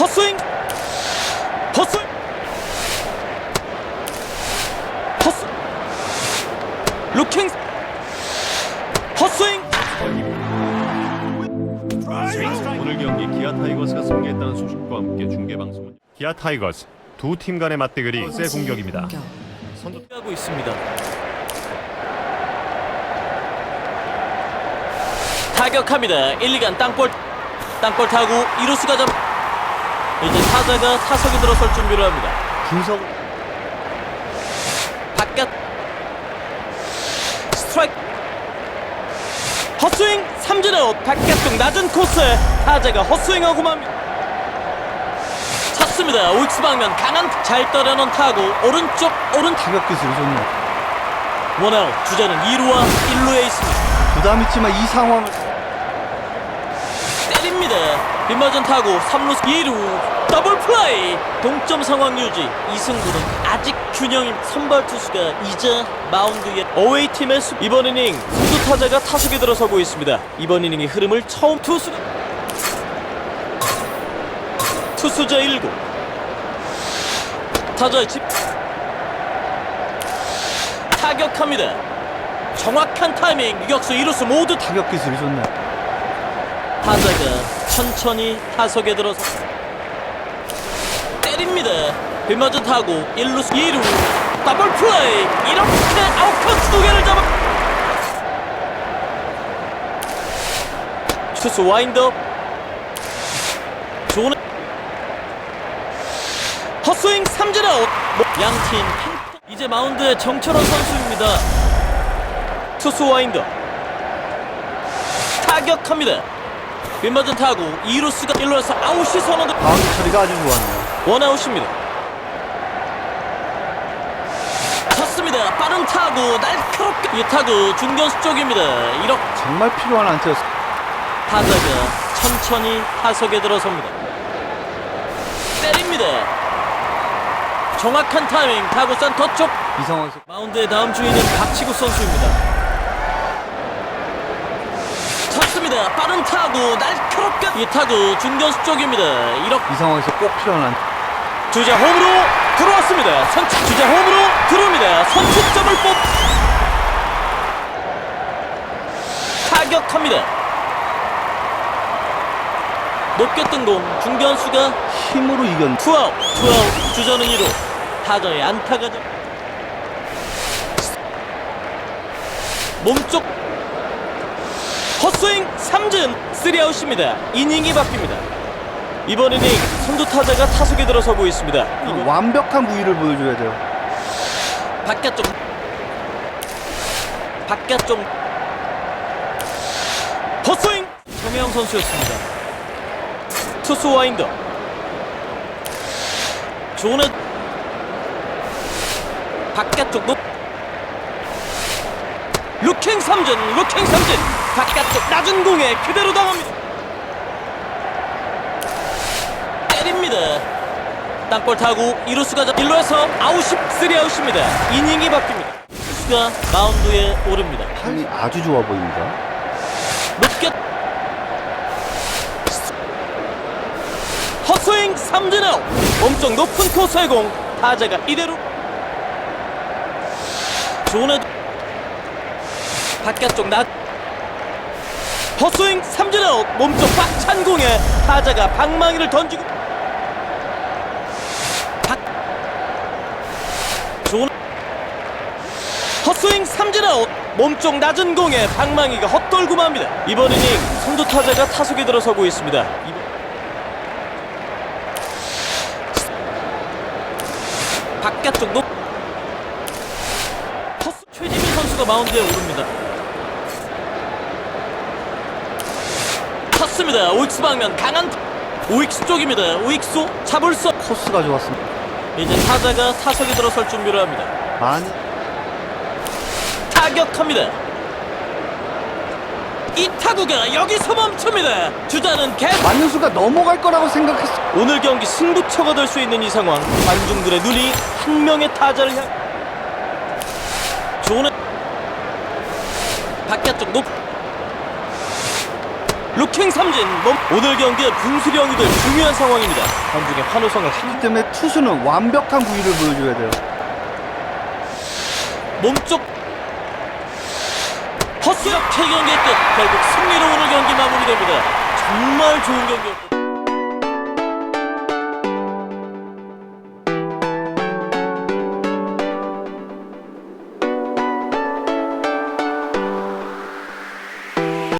헛스윙 헛스윙 헛스 루킹 헛스윙 오늘 경기 기아 타이거스가 승리했다는 소식과 함께 중계 방송은 기아 타이거스 두 팀 간의 맞대결이 세 공격입니다. 선두 하고 있습니다. 타격합니다. 1, 2간 땅볼 땅볼 타고 이루스가 잡 이제 타자가 타석에 들어설 준비를 합니다. 분석 바깥. 스트라이크. 헛스윙 삼진 아웃 바깥쪽 낮은 코스에 타자가 헛스윙하고 맙니다. 찼습니다. 오익스 방면 강한 잘 떨어놓은 타구. 오른쪽 오른 타격 기술이 좋네요. 원아웃 주자는 2루와 1루에 있습니다. 부담 있지만 이 상황을 때립니다 빗맞은 타구 3루 2루 더블 플레이. 동점 상황 유지. 이승구는 아직 균형인 선발 투수가 이제 마운드에 어웨이 팀의 수... 이번 이닝 선두 타자가 타석에 들어서고 있습니다. 이번 이닝의 흐름을 처음 투수가 투수자 1구. 타자의 집 타격합니다. 정확한 타이밍. 유격수 이루수 모두 타... 타격. 기술이 좋네요. 타자가 천천히 타석에 들어서 때립니다. 빗맞은 타고 1루 2루 더블 플레이 이렇게 아웃카운트 두 개를 잡아 투수 와인드업 좋은 헛스윙 삼진 아웃 양팀 이제 마운드에 정철원 선수입니다. 투수 와인드업 타격합니다. 빗맞은 타구 2루수가 1루에서 아웃이 선언돼 바운드 처리가 아주 좋았네요. 원아웃입니다. 쳤습니다. 빠른 타구 날카롭게 이 타구 중견수 쪽입니다. 이렇게 정말 필요한 안타였습니다. 타자가 천천히 타석에 들어섭니다. 때립니다. 정확한 타이밍 타구 센터 쪽이 상황에서 마운드의 다음 주인은 박치구 선수입니다. 쳤습니다. 빠른 타구 날카롭게 이 타구 중견수 쪽입니다. 이렇게 이 상황에서 꼭 필요한. 주자 홈으로 들어왔습니다. 선취 주자 홈으로 들어옵니다. 선취점을 뽑 타격합니다. 높게 뜬공 중견수가 힘으로 이겼. 투아웃 투아웃 주자는 1루 타자의 안타가 점 몸쪽 헛스윙 삼진 3아웃입니다. 이닝이 바뀝니다. 이번 이닝 선두 타자가 타석에 들어서고 있습니다. 이번 완벽한 부위를 보여줘야 돼요. 바깥쪽 바깥쪽 헛스윙 정혜영 선수였습니다 투수 와인더 존의 바깥쪽 높 루킹 삼진 루킹 삼진 바깥쪽 낮은 공에 그대로 당합니다 때립니다 땅볼 타고 이루수가 잡 1루에서 아웃이 3아웃입니다. 이닝이 바뀝니다. 투수가 마운드에 오릅니다. 판이 아주 좋아 보입니다. 높게 헛스윙 삼진 아웃 엄청 높은 코스의 공 타자가 이대로 존의 바깥쪽 낮 헛스윙 삼진 아웃 몸쪽 꽉찬 공에 타자가 방망이를 던지고 박존 헛스윙 삼진 아웃 몸쪽 낮은 공에 방망이가 헛돌고 맙니다. 이번 이닝 선두 타자가 타석에 들어서고 있습니다. 바깥쪽 높 최지민 선수가 마운드에 오릅니다 쳤습니다 오익스 방면 강한 오익스 쪽입니다 오익수 잡을 수 없- 코스가 좋았습니다. 이제 타자가 타석에 들어설 준비를 합니다 많이 타격합니다. 이 타구가 여기서 멈춥니다. 주자는 개. 맞는 수가 넘어갈 거라고 생각했어. 오늘 경기 승부처가 될 수 있는 이 상황. 관중들의 눈이 한 명의 타자를 향. 조는 바깥쪽 높. 루킹 삼진. 몸- 오늘 경기에 분수령이들 중요한 상황입니다. 한중의 환호성을 한 그렇기 때문에 투수는 완벽한 구위를 보여줘야 돼요. 몸쪽. 헛스윙 최경기 끝. 결국 승리로 오늘 경기 마무리됩니다. 정말 좋은 경기였고